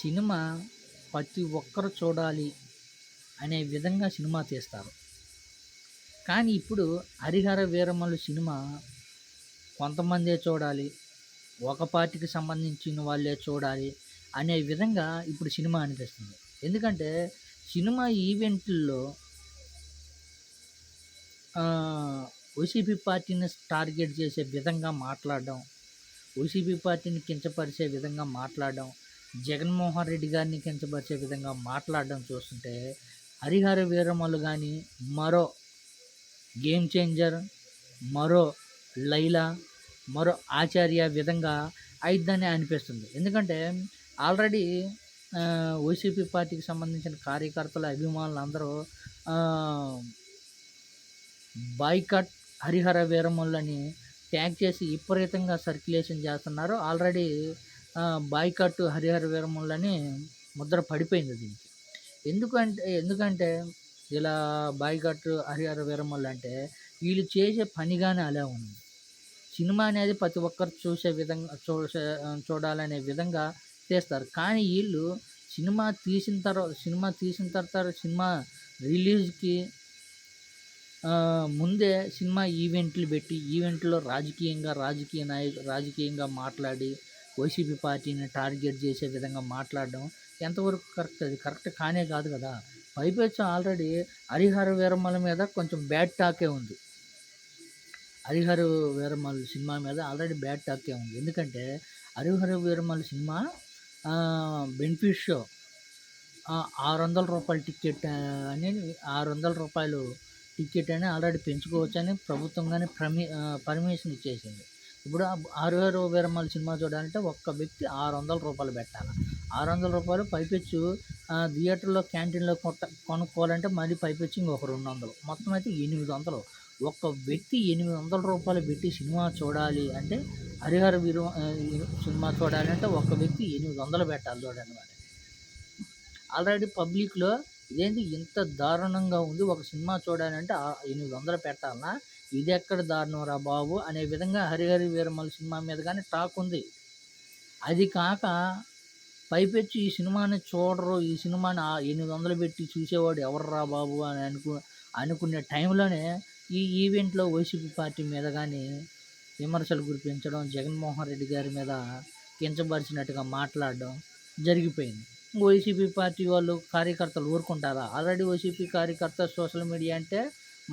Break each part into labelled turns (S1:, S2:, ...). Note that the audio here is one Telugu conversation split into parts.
S1: సినిమా ప్రతి ఒక్కరు చూడాలి అనే విధంగా సినిమా తీస్తారు. కానీ ఇప్పుడు హరిహర వీరమల్లు సినిమా కొంతమందే చూడాలి ఒక పార్టీకి సంబంధించిన వాళ్ళే చూడాలి అనే విధంగా ఇప్పుడు సినిమా అనిపిస్తుంది. ఎందుకంటే సినిమా ఈవెంట్లలో వైసీపీ పార్టీని టార్గెట్ చేసే విధంగా మాట్లాడడం వైసీపీ పార్టీని కించపరిచే విధంగా మాట్లాడడం జగన్మోహన్ రెడ్డి గారిని కించపరిచే విధంగా మాట్లాడడం చూస్తుంటే హరిహర వీరమల్లు కానీ మరో గేమ్ చేంజర్ మరో లైలా మరో ఆచార్య విధంగా అయిద్దని అనిపిస్తుంది. ఎందుకంటే ఆల్రెడీ వైసీపీ పార్టీకి సంబంధించిన కార్యకర్తల అభిమానులు అందరూ బాయ్కట్ హరిహర వీరమల్లని ట్యాగ్ చేసి విపరీతంగా సర్క్యులేషన్ చేస్తున్నారు. ఆల్రెడీ బాయ్కట్టు హరిహర వీరములని ముద్ర పడిపోయింది దీనికి. ఎందుకంటే ఎందుకంటే ఇలా బాయ్కట్టు హరిహర వీరములు అంటే వీళ్ళు చేసే పనిగానే అలా ఉంది. సినిమా అనేది ప్రతి ఒక్కరు చూసే విధంగా చూసే చూడాలనే విధంగా చేస్తారు. కానీ వీళ్ళు సినిమా తీసిన తర్వాత సినిమా తీసిన తర్వాత సినిమా రిలీజ్కి ముందే సినిమా ఈవెంట్లు పెట్టి ఈవెంట్లో రాజకీయంగా రాజకీయ నాయకు రాజకీయంగా మాట్లాడి వైసీపీ పార్టీని టార్గెట్ చేసే విధంగా మాట్లాడడం ఎంతవరకు కరెక్ట్? అది కరెక్ట్ కానే కాదు కదా. పైపెచ్చు ఆల్రెడీ హరిహర వీరమ్మల మీద కొంచెం బ్యాడ్ టాకే ఉంది. హరిహర వీరమ్మల సినిమా మీద ఆల్రెడీ బ్యాడ్ టాకే ఉంది. ఎందుకంటే హరిహర వీరమ్మల సినిమా బెనిఫిట్ షో ఆరు వందల రూపాయల టికెట్ అని ఆరు వందల రూపాయలు టికెట్ అని ఆల్రెడీ పెంచుకోవచ్చని ప్రభుత్వం కానీ ప్రమి పర్మిషన్ ఇచ్చేసింది. ఇప్పుడు ఆరు వీరమ్మల సినిమా చూడాలంటే ఒక్క వ్యక్తి ఆరు వందల రూపాయలు పెట్టాలి. ఆరు వందల రూపాయలు పైపెచ్చు థియేటర్లో క్యాంటీన్లో కొట్ట కొనుక్కోవాలంటే మళ్ళీ పైపెచ్చు ఇంకొక రెండు వందలు మొత్తం అయితే ఎనిమిది వందలు ఒక్క వ్యక్తి ఎనిమిది వందల రూపాయలు పెట్టి సినిమా చూడాలి అంటే హరిహర వీరు సినిమా చూడాలంటే ఒక్క వ్యక్తి ఎనిమిది వందలు పెట్టాలి చూడండి మరి. ఆల్రెడీ పబ్లిక్లో ఇదేంటి ఇంత దారుణంగా ఉంది? ఒక సినిమా చూడాలంటే ఎనిమిది వందలు పెట్టాలనా? ఇది ఎక్కడ దారుణం రా బాబు? అనే విధంగా హరిహరి వీరమల్ సినిమా మీద కానీ టాక్ ఉంది. అది కాక పైపెచ్చి ఈ సినిమాని చూడరు. ఈ సినిమాని ఎనిమిది వందలు పెట్టి చూసేవాడు ఎవర్రా బాబు? అని అనుకు అనుకునే టైంలోనే ఈ ఈవెంట్లో వైసీపీ పార్టీ మీద కానీ విమర్శలు గురిపించడం జగన్మోహన్ రెడ్డి గారి మీద కించపరిచినట్టుగా మాట్లాడడం జరిగిపోయింది. వైసీపీ పార్టీ వాళ్ళు కార్యకర్తలు ఊరుకుంటారా? ఆల్రెడీ వైసీపీ కార్యకర్త సోషల్ మీడియా అంటే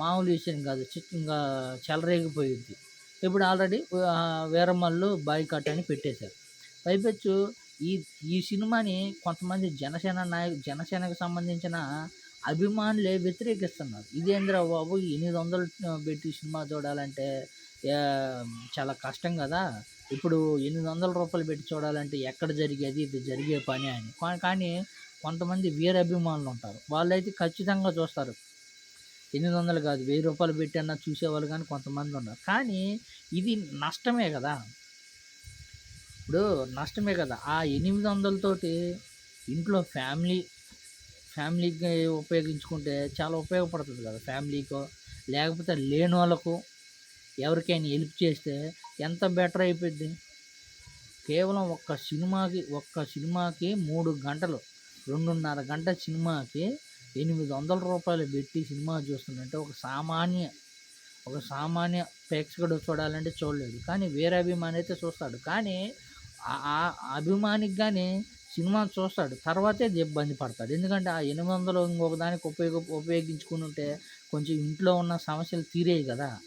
S1: మామూలు విషయం కాదు. ఇంకా చెలరేగిపోయింది. ఇప్పుడు ఆల్రెడీ వీరమల్లు బాయ్కాట్ అని పెట్టేశారు. పైపెచ్చు ఈ ఈ సినిమాని కొంతమంది జనసేన నాయకు జనసేనకు సంబంధించిన అభిమానులే వ్యతిరేకిస్తున్నారు. ఇదేంద్ర బాబు ఎనిమిది వందలు పెట్టి సినిమా చూడాలంటే చాలా కష్టం కదా. ఇప్పుడు ఎనిమిది వందల రూపాయలు పెట్టి చూడాలంటే ఎక్కడ జరిగేది? ఇది జరిగే పని అని. కానీ కొంతమంది వీరాభిమానులు ఉంటారు. వాళ్ళైతే ఖచ్చితంగా చూస్తారు. ఎనిమిది వందలు కాదు వెయ్యి రూపాయలు పెట్టి అన్న చూసేవాళ్ళు కానీ కొంతమంది ఉన్నారు. కానీ ఇది నష్టమే కదా. ఇప్పుడు నష్టమే కదా. ఆ ఎనిమిది వందలతోటి ఇంట్లో ఫ్యామిలీ ఫ్యామిలీకి ఉపయోగించుకుంటే చాలా ఉపయోగపడుతుంది కదా. ఫ్యామిలీకో లేకపోతే లేని వాళ్ళకు ఎవరికైనా హెల్ప్ చేస్తే ఎంత బెటర్ అయిపోద్ది? కేవలం ఒక్క సినిమాకి ఒక్క సినిమాకి మూడు గంటలు రెండున్నర గంట సినిమాకి ఎనిమిది వందల రూపాయలు పెట్టి సినిమా చూస్తుందంటే ఒక సామాన్య ఒక సామాన్య ప్రేక్షకుడు చూడాలంటే చూడలేదు. కానీ వేరే అభిమాని అయితే చూస్తాడు. కానీ ఆ అభిమానికి కానీ సినిమా చూస్తాడు. తర్వాతే ఇబ్బంది పడతాడు. ఎందుకంటే ఆ ఎనిమిది వందలు ఇంకొక దానికి ఉపయోగ ఉపయోగించుకుని ఉంటే కొంచెం ఇంట్లో ఉన్న సమస్యలు తీరేవి కదా.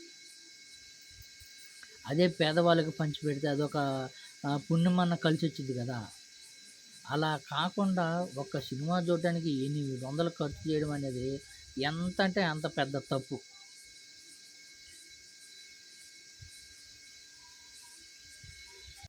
S1: అదే పేదవాళ్ళకి పంచిపెడితే అదొక పుణ్యమన్న కలిసి వచ్చింది కదా. అలా కాకుండా ఒక సినిమా చూడటానికి ఎనిమిది వందలు ఖర్చు చేయడం అనేది ఎంత అంటే అంత పెద్ద తప్పు.